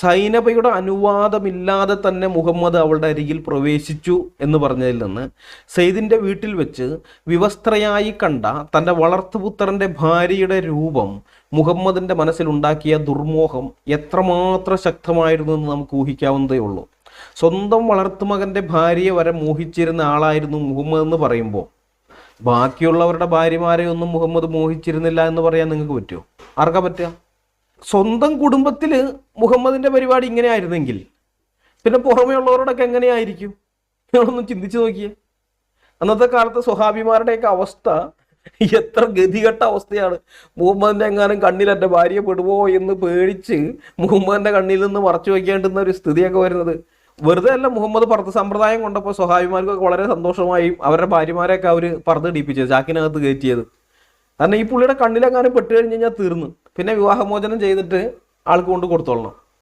സൈനബയുടെ അനുവാദമില്ലാതെ തന്നെ മുഹമ്മദ് അവളുടെ അരികിൽ പ്രവേശിച്ചു എന്ന് പറഞ്ഞതിൽ നിന്ന് സെയ്ദിന്റെ വീട്ടിൽ വെച്ച് വിവസ്ത്രയായി കണ്ട തന്റെ വളർത്തുപുത്രന്റെ ഭാര്യയുടെ രൂപം മുഹമ്മദിന്റെ മനസ്സിലുണ്ടാക്കിയ ദുർമോഹം എത്രമാത്രം ശക്തമായിരുന്നു എന്ന് നമുക്ക് ഊഹിക്കാവുന്നതേ ഉള്ളൂ. സ്വന്തം വളർത്തുമകന്റെ ഭാര്യയെ വരെ മോഹിച്ചിരുന്ന ആളായിരുന്നു മുഹമ്മദ് എന്ന് പറയുമ്പോൾ ബാക്കിയുള്ളവരുടെ ഭാര്യമാരെ ഒന്നും മുഹമ്മദ് മോഹിച്ചിരുന്നില്ല എന്ന് പറയാൻ നിങ്ങൾക്ക് പറ്റുമോ? ആർക്കാ പറ്റുക? സ്വന്തം കുടുംബത്തിൽ മുഹമ്മദിന്റെ പരിപാടി ഇങ്ങനെ ആയിരുന്നെങ്കിൽ പിന്നെ പുറമേ ഉള്ളവരോടൊക്കെ എങ്ങനെയായിരിക്കും? നിങ്ങളൊന്ന് ചിന്തിച്ചു നോക്കിയേ. അന്നത്തെ കാലത്ത് സ്വഹാബിമാരുടെയൊക്കെ അവസ്ഥ എത്ര ഗതികെട്ട അവസ്ഥയാണ്. മുഹമ്മദിന്റെ എങ്ങാനും കണ്ണിൽ എന്റെ ഭാര്യ പെടുവോ എന്ന് പേടിച്ച് മുഹമ്മദിന്റെ കണ്ണിൽ നിന്ന് മറച്ചു വയ്ക്കേണ്ടുന്ന ഒരു സ്ഥിതിയൊക്കെ വരുന്നത്. വെറുതെ അല്ല മുഹമ്മദ് പറത്ത് സമ്പ്രദായം കൊണ്ടപ്പോൾ സ്വഹാബിമാർക്കൊക്കെ വളരെ സന്തോഷമായി അവരുടെ ഭാര്യമാരെയൊക്കെ അവർ പറത്ത് ഇടിപ്പിച്ചത് ചാക്കിനകത്ത് കയറ്റിയത്. കാരണം ഈ പുള്ളിയുടെ കണ്ണിലെങ്ങാനും പെട്ട് കഴിഞ്ഞ് കഴിഞ്ഞാൽ തീർന്നു. പിന്നെ വിവാഹമോചനം ചെയ്തിട്ട് ആൾക്ക് കൊണ്ട് കൊടുത്തോളണം.